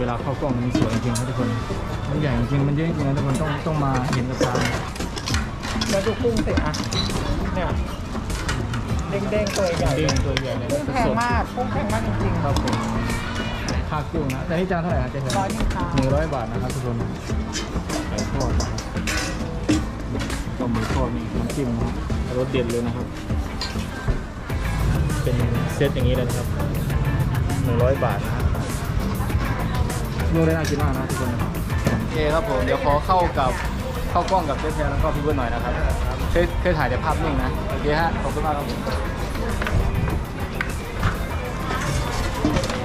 เวลาเข้ากล้องมันสวยจริงๆครับทุกคน มันใหญ่จริงๆมันเยอะจริงๆนะทุกคนต้องต้องมาเห็นกับตาแล้วดูกุ้งสิอะเนี่ยเด้งๆตัวใหญ่เด้งตัวใหญ่เลยกุ้งแพงมากกุ้งแพงมากจริงๆครับผมค่ากุ้งนะแต่นี่จานเท่าไหร่ครับเจ๊ร้อยหนึ่งค่ะหนึ่งร้อยบาทนะครับทุกคนไก่ทอดนะครับก็หมูทอดนี่น้ำจิ้มนะรสเด็ดเลยนะครับ เป็นเซตอย่างนี้เลยนะครับหนึ่งร้อยบาทนะ ฮะดูได้น่ากินมากนะทุกคนโอเคครับผมเดี๋ยวขอเข้ากับเข้ากล้องกับเจ๊แพรแล้วก็พี่เบิร์ดหน่อยนะครับเคยเคยถ่ายแต่ภาพนิ่งนะโอเคฮะขอบคุณมากครับผม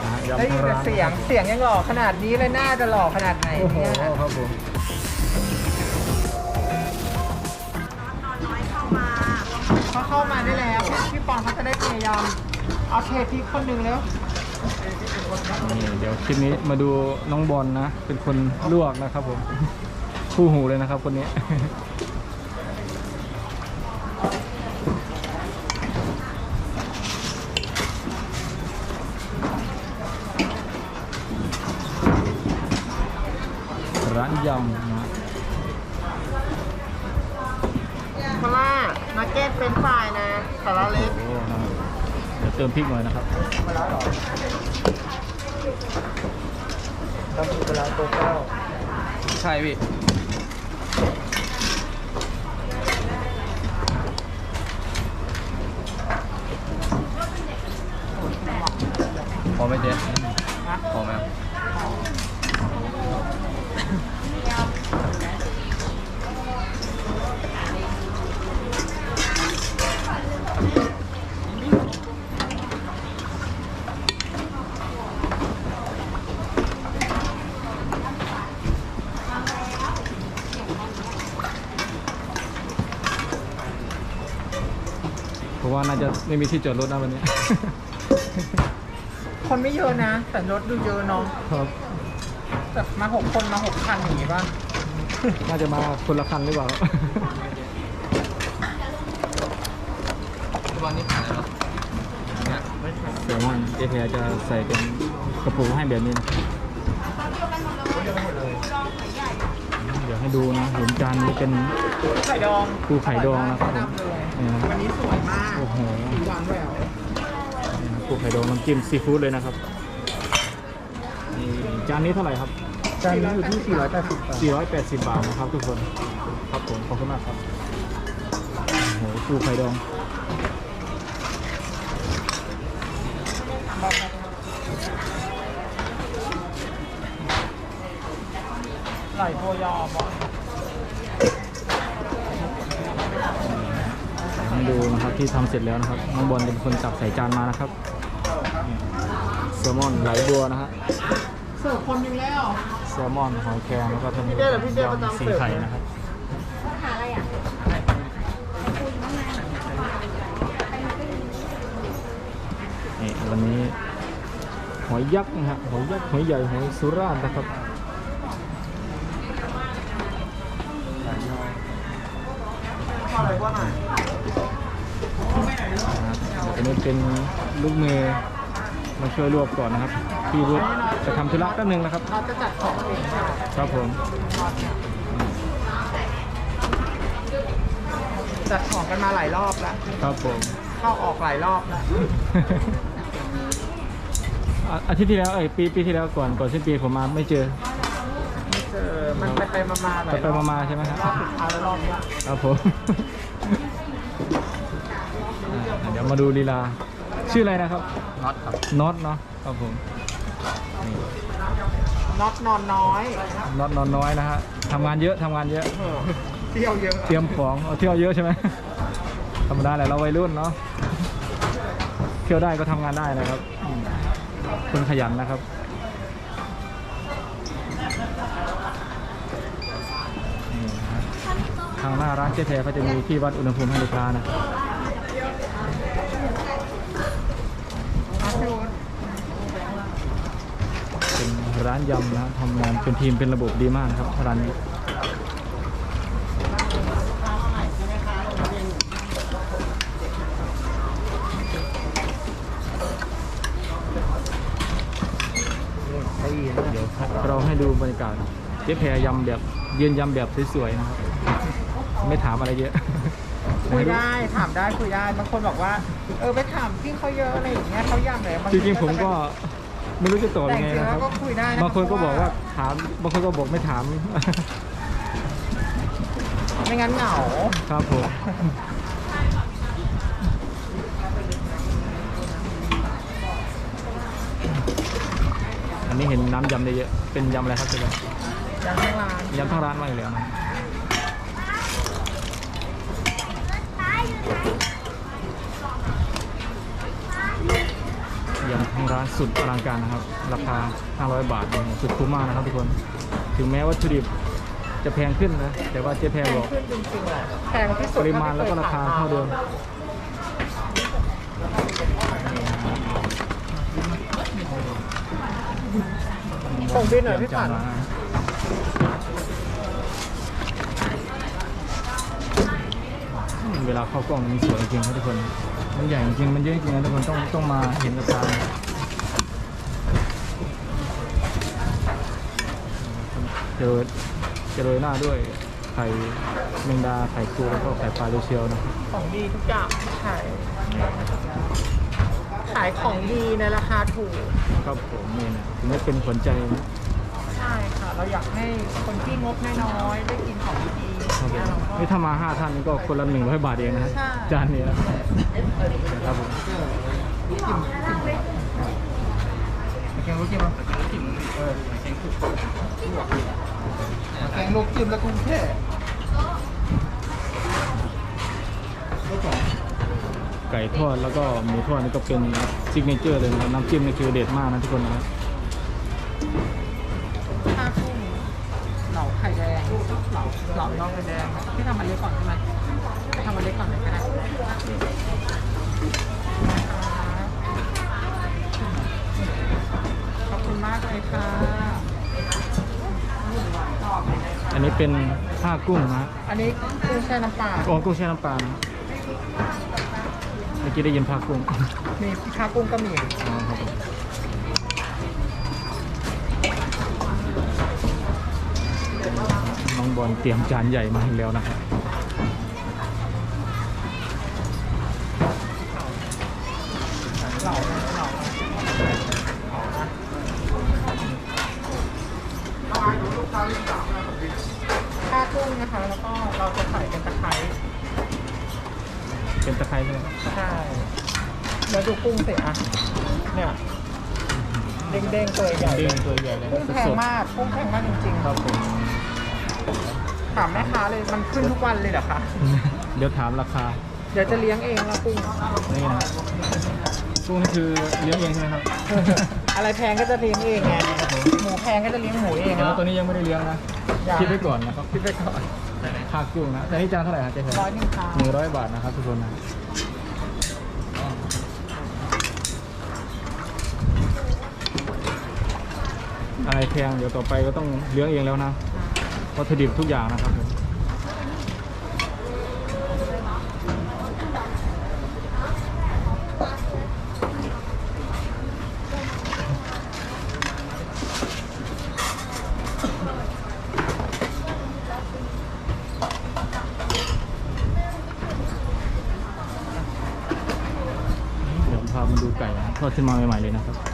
นะฮะยำได้ยินแต่ร้านเสียงเสียงยังหล่อขนาดนี้เลยน่าจะหล่อขนาดไหนโอ้โหเนี่ยครับผมเขาเข้ามาได้แล้วพี่พี่ปอนเขาจะได้พยายามเอาเทพี่คนหนึ่งแล้ว นี่เดี๋ยวคลิปนี้มาดูน้องบอลนะ เป็นคนลวกนะครับผม คู่หูเลยนะครับคนนี้ ร้านยำนะเพราะว่านักเก็ตเป็นฝ่ายนะสาระเล็กโอ้นะครับเดี๋ยวเติมพริกหน่อยนะครับ มาแล้วหรอ เราถึงเวลาตัวเก้าใช่พี่พอไหมเจ๊พอไหมครับ เพราะว่าน่าจะ ไม่มีที่จอดรถนะวันนี้ คนไม่เยอะนะ แต่รถดูเยอะเนาะครับแบบมาหกคนมาหกคันอย่างงี้ป่ะน่าจะมาคนละคันหรือเปล่าวันนี้ผ่านแล้วเนี่ยเดี๋ยวมันเอฟจะใส่เป็นกระปุกให้แบบนี้นะเดี๋ยวให้ดูนะเห็นจานนี้เป็นไข่ดองปูไข่ดองนะครับ ผมแนะนำเลยนี่นะวันนี้สวยมากโอ้โหสีหวานแหววนี่นะปูไข่ดองน้ำจิ้มซีฟู้ดเลยนะครับนี่จานนี้เท่าไหร่ครับ จานนี้อยู่ที่ 480 บาท 480 บาทนะครับทุกคนครับผมขอบคุณมากครับโอ้โหปูไข่ดองไหลตัวยอม อะให้ดูนะครับที่ทำเสร็จแล้วนะครับน้องบอลเป็นคนจับใส่จานมานะครับแซลมอนไหลบัวนะฮะเสิร์ฟคนหนึงแล้วแซลมอนหอยแครงแล้วก็เป็นพี่เต้เหรอพี่เต้ประจำยำสีเสิร์ฟไข่นะครับนี่วันนี้หอยยักษ์นะฮะหอยยักษ์หอยใหญ่หอยสุราษฎร์นะครับ อะไรว่าหน่อย นะครับอันนี้ เป็นลูกมือมาช่วยรวบก่อนนะครับ พี่วุฒิจะทำธุระแป๊บนึงนะครับเราจะจัดของเองค่ะครับผม จัดของกันมาหลายรอบแล้ว ครับผม เข้าออกหลายรอบแล้ว อะอาทิตย์ที่แล้วเอ้ยปีปีที่แล้วก่อนก่อนสิ้นปีผมมาไม่เจอ ไม่เจอ มันไปไปมามาหลาไปยไปรอบมามาใช่ไหมครับรอบสุดท้ายแล้วรอบนี้ ครับผมอะเดี๋ยว มาดูลีลา ชื่ออะไรนะครับน็อตครับน็อตเนาะครับผมนี่น็อตนอนน้อยน็อตนอนน้อยนะฮะทำงานเยอะทำงานเยอะเออเที่ยวเยอะ เตรียมของเอาเที่ยวเยอะใช่ไหมธรรมดาแหละเราวัยรุ่นเนาะเที่ยวได้ก็ทำงานได้นะครับอืมคนขยันนะครับนี่นะฮะทางหน้าร้านเจ๊แพรก็จะมีที่วัดอุณหภูมิให้ลูกค้านะ นะพี่วุฒิ เป็น ร้านยำนะครับทำงานเป็นทีมเป็นระบบดีมากนะครับร้านนี้เดี๋ยวเราให้ดูบรรยากาศเจ๊แพรยำแบบยืนยำแบบสวยๆนะครับ ไม่ถามอะไรเยอะคุยได้ถามได้คุยได้บางคนบอกว่า เออไปถามพี่เขาเยอะอะไรอย่างเงี้ยเขายำเลยบาจริงๆผมก็ ไม่รู้จะตอบแต่ยังจไงริงๆนะแล้ควรับ ก็คุยได้ะบางคนก็บอกว่าถาม บางคนก็บอกไม่ถาม ไม่งั้นเหงา ครับผม อันนี้เห็นน้ำยำได้เยอะเป็นยำอะไรครับเจ๊แพรยังทั้งร้านยำทั้งร้านมาอยู่แล้วนะยำ ทั้งร้านสุดอลังการนะครับ ราคา 500 บาทเนี่ยสุดคุ้มมากนะครับทุกคน ถึงแม้วัตถุดิบจะแพงขึ้นนะ แต่ว่าเจ๊แพแพรงบอกขึ้นจริงๆแหละแพงที่สุปดริมาณแล้วก็ราคาเท่าเดิมส่งบินหน่อยพี่จาผันนมาเวลาเข้ากล้องมันสวยจริงครับทุกคน มันใหญ่จริง มันเยอะจริงนะทุกคน ต้องต้องมาเห็นกับตา เจอจะโรยหน้าด้วยไข่แมงดาไข่ปูแล้วก็ไข่ปลาลูเชียวนะครับของดีทุกอย่างขายขายของดีในราคาถูก ครับผมนี่นะถึงได้เป็นขวัญใจนะใช่ค่ะ เราอยากให้คนที่งบน้อยๆได้กินของดีๆครับผมเนี่ยเราก็ นี่ถ้ามาห้าท่านก็คนละหนึ่งร้อยบาทเองนะฮะใช่ จานนี้นะครับผมแกงลูกจิ้มแกงลูกจิ้มเออแกงสุก แกงลูกจิ้มแล้วกุ้งแช่ไก่ทอดแล้วก็หมูทอดนี่ก็เป็นซิกเนเจอร์เลยนะครับน้ำจิ้มนี่คือเด็ดมากนะทุกคนนะครับข้าวกุ้งเหลาไข่แดงเหลาเหลาน่องไข่แดงพี่ทำมันเล็กก่อนใช่ไหมทำมันเล็กก่อนเลยก็ได้ขอบคุณมากเลยค่ะ อันนี้เป็นผ้ากุ้งนะฮะอันนี้กุ้งแช่น้ำปลาอ๋อกุ้งแช่น้ำปลานะเมื่อกี้ได้ยินผ้ากุ้งมีข้าวกุ้งก็มีอ๋อครับผมน้องบอลเตรียมจานใหญ่มาให้แล้วนะครับ ด้งๆตัวใหญ่เด้งตัวใหญ่เลยกุ้งแพงมากกุ้งแพงมากจริงครับผมๆถามแม่ค้าเลยมันขึ้นทุกวันเลยเหรอคะ เดี๋ยวถามราคา เดี๋ยวจะเลี้ยงเองละกุ้งนี่นะกุ้งนี่คือเลี้ยงเองใช่ไหมครับ อะไรแพงก็จะเลี้ยงเองไงหมูแพงก็จะเลี้ยงหมูเองแต่ว่าตัวนี้ยังไม่ได้เลี้ยงนะยังคิดไว้ก่อนนะครับคิดไปก่อนค่ากุ้งนะแต่นี่จานเท่าไหร่ครับเจ๊แพร้อยหนึ่งค่ะหนึ่งร้อยบาทนะครับทุกคนนะ อะไรแพงเดี๋ยวต่อไปก็ต้องเลี้ยงเองแล้วนะวัตถุดิบทุกอย่างนะครับผมเดี๋ยวพามาดูไก่ทอดขึ้นมาใหม่ๆเลยนะครับ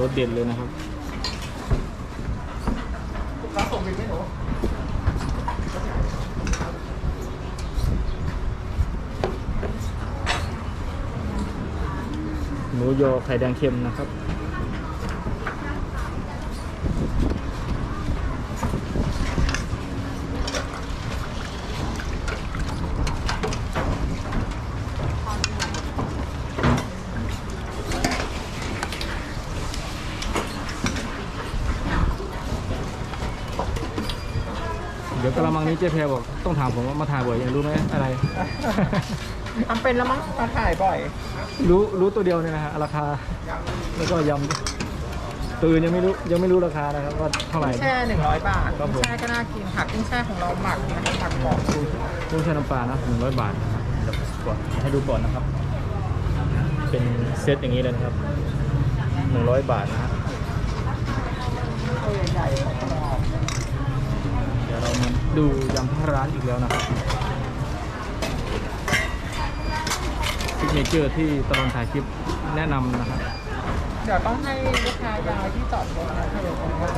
รสเด็ดเลยนะครับรับส่งบินไหมหนูหมูยอไข่แดงเค็มนะครับ เดี๋ยวกระมังนี้ เจ๊แพรบอกต้องถามผมว่ามาถ่ายบ่อยยังรู้ไหมอะไร ทำเป็นแล้วมั้งมาถ่ายบ่อย รู้รู้ตัวเดียวเนี่ยนะฮะราคา แล้วก็ยำตัวอื่นยังไม่รู้ยังไม่รู้ราคานะครับว่าเท่าไหร่ แช่หนึ่งร้อยบาทครับผม แช่ก็น่ากินผักกุ้งแช่ของเราหมักนะคะหมักกรอบกุ้งแช่น้ำปลานะหนึ่งร้อยบาทนะครับเดี๋ยวก่อนให้ดูก่อนนะครับ เป็นเซตอย่างนี้เลยนะครับหนึ่งร้อยบาทนะฮะ ตัวใหญ่ๆของเราเดี๋ยวเรามาดูยำที่ร้านอีกแล้วนะครับซิกเนเจอร์ที่ตลอดถ่ายคลิปแนะนำนะครับเดี๋ยวต้องให้ลูกค้าย้ายที่จอดรถนะเดี๋ยวผมว่า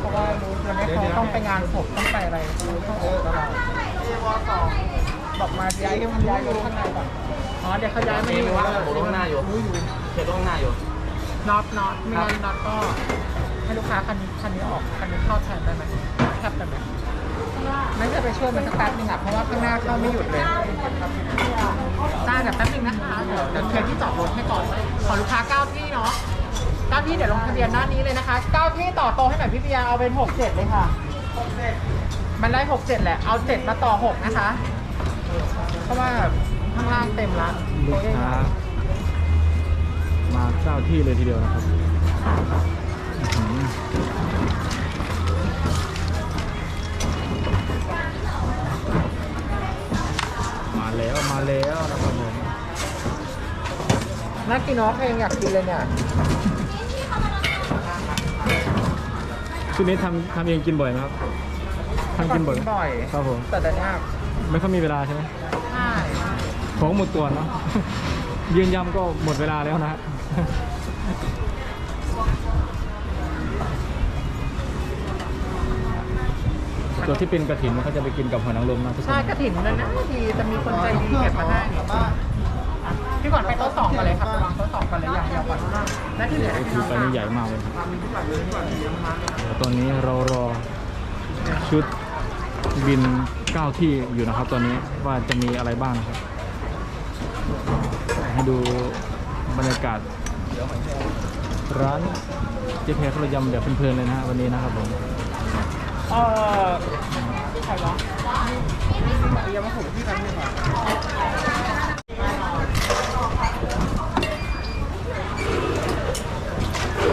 เพราะว่ารู้วันนี้เขาต้องไปงานศพต้องไปอะไรเขาต้องออกตลอดเอวสองบอกมาย้ายก็มันย้ายรถข้างในก่อนอ๋อเดี๋ยวเขาย้ายมานี่ว่าผมต้องหน้าอยู่รู้อยู่เขียนต้องหน้าอยู่น็อตน็อตไม่งั้นน็อตก็ให้ลูกค้าคันนี้คันนี้ออกคันนี้เข้าแทนได้ไหมแคบได้ไหม ไม่จะไปช่วยมันสักแป๊บนึงอะเพราะว่าข้างหน้าเข้าไม่หยุดเลยได้เดี๋ยวแป๊บนึงนะคะเดี๋ยวเดี๋ยวเคลียร์ที่จอดรถให้ก่อนขอลูกค้าเก้าที่เนาะเก้าที่เดี๋ยวลงทะเบียนหน้านี้เลยนะคะเก้าที่ต่อโตะให้หน่อยพี่เบียร์เอาเป็นหกเจ็ดเลยค่ะมันได้หกเจ็ดแหละเอาเจ็ดมาต่อหกนะคะ เพราะว่าข้างล่างเต็มละลูกค้ามาเจ้าที่เลยทีเดียวนะครับอื้อหือ แล้วมาแล้วนะครับผมน่ากินเนาะเพลงอยากกินเลยเนี่ยชุดนี้ทำทำเองกินบ่อยไหมครับทำกินบ่อยไหมบ่อยครับผมแต่แต่ยากไม่ค่อยมีเวลาใช่ไหมใช่ของหมดตัวเนาะยืนยำก็หมดเวลาแล้วนะฮะ ตัวที่เป็นกระถินเขาจะไปกินกับหอยนางรมนะทุกคนใช่กระถิ่นนั่นนะทีจะมีคนใจดีเก็บมาให้พี่ก่อนไปโต๊ะสองกันเลยครับวางโต๊ะสองกันเลยอย่างเดียวก่อนและที่เหลือโอ้โหไปนี่ใหญ่มากเลยครับเดี๋ยวตอนนี้เรารอชุดบินเก้าที่อยู่นะครับ ตอนนี้ว่าจะมีอะไรบ้างนะครับให้ดูบรรยากาศร้านเจ๊เพชรระยำเดี๋ยวเพลินๆเลยนะฮะวันนี้นะครับผม เออใครวะยังมาถูกที่กันหนึ่งอะ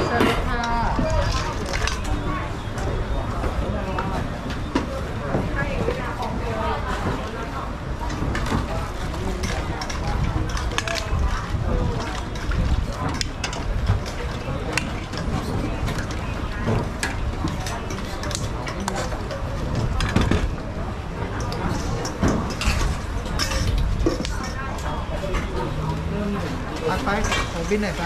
เชิญเลยค่ะ อัดไป ของบินหน่อยไป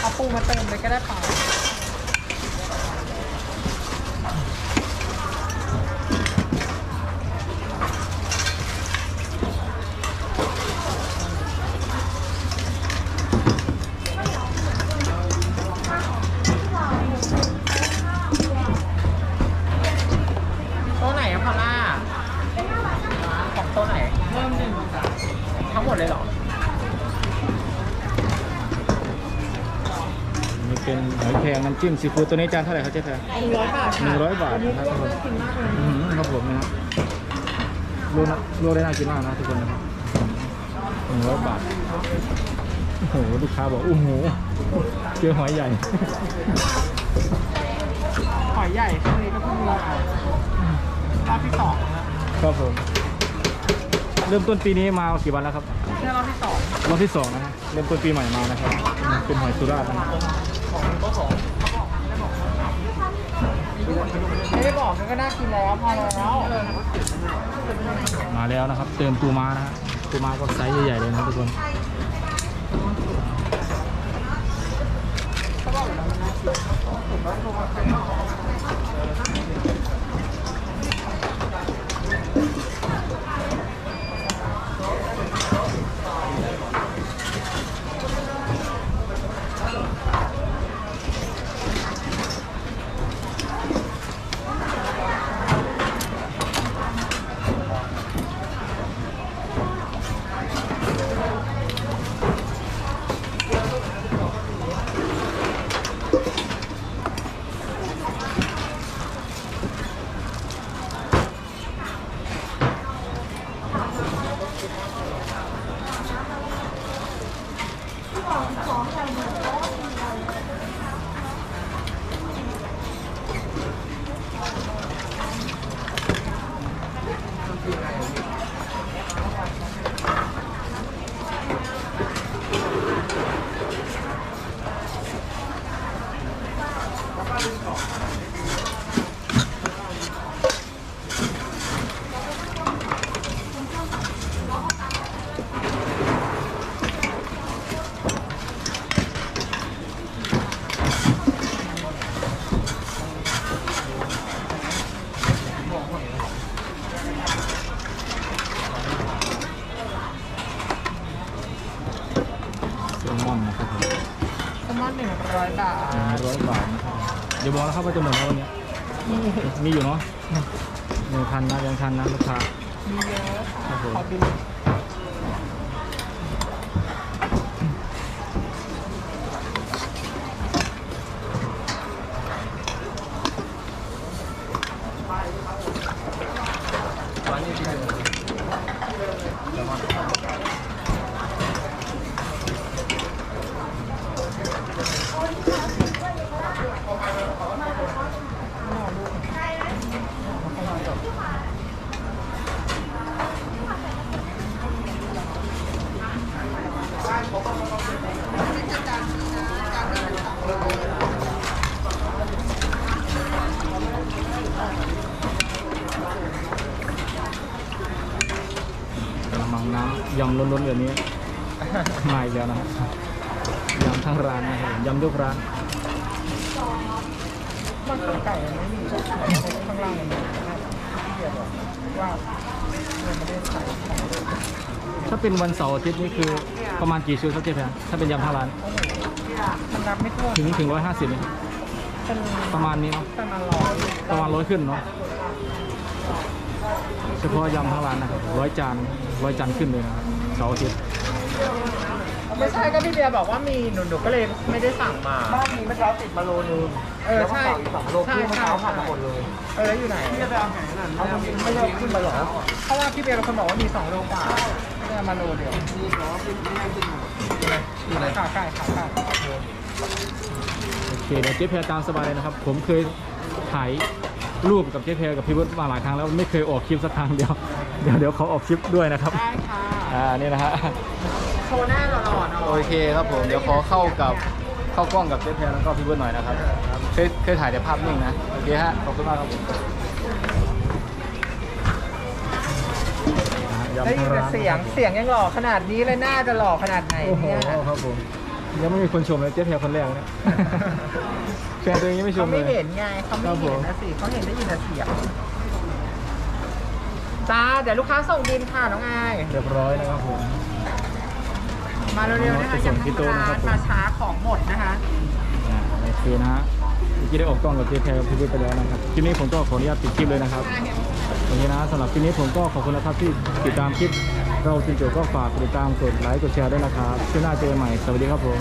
เอาปูมาเติมเลยก็ได้ป่าำจิ้มซีฟู้ดตัวนี้จานเท่าไหร่ครับเจ๊แพรหนึ่งร้อยบาทหนึ่งร้อยบาทนะครับทุกคนกินมากเลยอื้อหือครับผมนะครับโลนะโลได้น่ากินมากนะทุกคนนะครับหนึ่งร้อยบาทโอ้โหลูกค้าบอกโอ้โหเจอหอยใหญ่หอยใหญ่ครั้งนี้ก็เพิ่งมีเอารอบที่สองนะครับผมเริ่มต้นปีนี้มากี่วันแล้วครับแค่รอบที่สองรอบที่สองนะฮะเริ่มต้นปีใหม่มานะครับอืมเป็นหอยสุราษฎร์นะครับ ไม่ได้บอกมันก็น่ากินแล้วพอแล้วมาแล้วนะครับ เติมปูม้านะฮะปูม้าก็ไซส์ใหญ่ๆเลยนะทุกคนเขาบอกว่ามันน่ากิน อยบาทหนึ่งร้อยบาทนะครับเดี๋ยวบอกแล้วครับว่าจะหมดแล้ววันเนี้ยมีอยู่เนาะหนึ่งพันนะยังทันนะลูกค้ามีเยอะครับผมขอบินร้านนี้ที่หนึ่ง กระมังน้ำยำล้นๆแบบนี้ มาอีกแล้วนะครับยำทั้งร้านนะครับยำยกร้าน มันเป็นไก่มันไม่มีข้างล่างมันมีที่เดียวบอกว่ามันไม่ได้ใส่ของเลยถ้าเป็นวันเสาร์อาทิตย์นี่คือประมาณกี่ชุดครับเจ๊แพรถ้าเป็นยำทั้งร้านมันนับไม่ถ้วนถึงถึงร้อยห้าสิบเป็นประมาณนี้เนาะประมาณร้อยประมาณร้อยขึ้นเนาะเฉพาะยำทั้งร้านนะครับร้อยจานร้อยจานขึ้นเลยนะครับเสาร์อาทิตย์ ไม่ใช่ก็พี่เบียร์บอกว่ามีหนูหนูก็เลยไม่ได้สั่งมา บ้านนี้เมื่อเช้าติดมาโลนึงเออแล้วก็ใช่สั่งอีกสองโลใช่คือเมื่อเช้าใช่ ผ่านมาหมดเลยเออแล้วอยู่ไหน พี่จะไปเอาไหนนั่นเอาไม่ได้ขึ้นมาหรอเพราะว่าพี่เบียร์เป็นคนบอกว่ามีสองโลกว่าไม่ได้เอามาโลเดียวนี่เหรอขึ้นไม่ได้ขึ้นมาอยู่ไหนขาไก่ขาไก่โอเคเดี๋ยวเจ๊แพรตามสบายเลยนะครับ ผมเคยถ่ายรูปกับเจ๊แพรกับพี่เบิร์ดมาหลายครั้งแล้วไม่เคยออกคลิปสักครั้งเดียวเดี๋ยวเดี๋ยวเขาออกคลิปด้วยนะครับ ได้ค่ะ อ่านี่นะฮะโช ว์หน้าหล่อๆหน่อยโอเคครับผม เดี๋ยวขอเข้ากับเข้ากล้องกับเจ๊แพรแล้วก็พี่เบิร์ดหน่อยนะครับ เคยเคยถ่ายแต่ภาพนิ่งนะ โอเคฮะ ขอบคุณมากครับผมยำได้ยิทั้นงแต่ร้านเสียงเสียงยังหล่อขนาดนี้เลยหน้าจะหล่อขนาดไหนโอ้โหเนี่ยครับผม ยังไม่มีคนชมเลยเจ๊แพรคนแรกเนี่ยแฟนตัวเองยังไม่ชเขามเลไม่ย เห็นไงเขาไม่ครับผเห็นมนะสิเขาเห็นได้ยินแต่เสียงจ้าเดี๋ยวลูกค้าส่งบินค่ะน้องอาย เรียบร้อยนะครับผม มาเร็วๆนะคะไปส่ยังงที่ทำโต๊ะร้านะครับนมาช้าของหมดนะคะอ่าโอเคนะฮะเมื่อกี้ได้ออกกล้องกับเจแพรกับพี่วิทย์ไปแล้วนะครับคลิปนี้ผมก็ขออนุญาตปิดคลิปเลยนะครับโอเคนะสำหรับคลิปนี้ผมก็ขอบคุณนะครับที่ติดตามคลิปเราจริงๆก็ฝากติดตามกดไลค์กดแชร์ด้วยนะครับช่วงหน้าเจอกันใหม่สวัสดีครับผม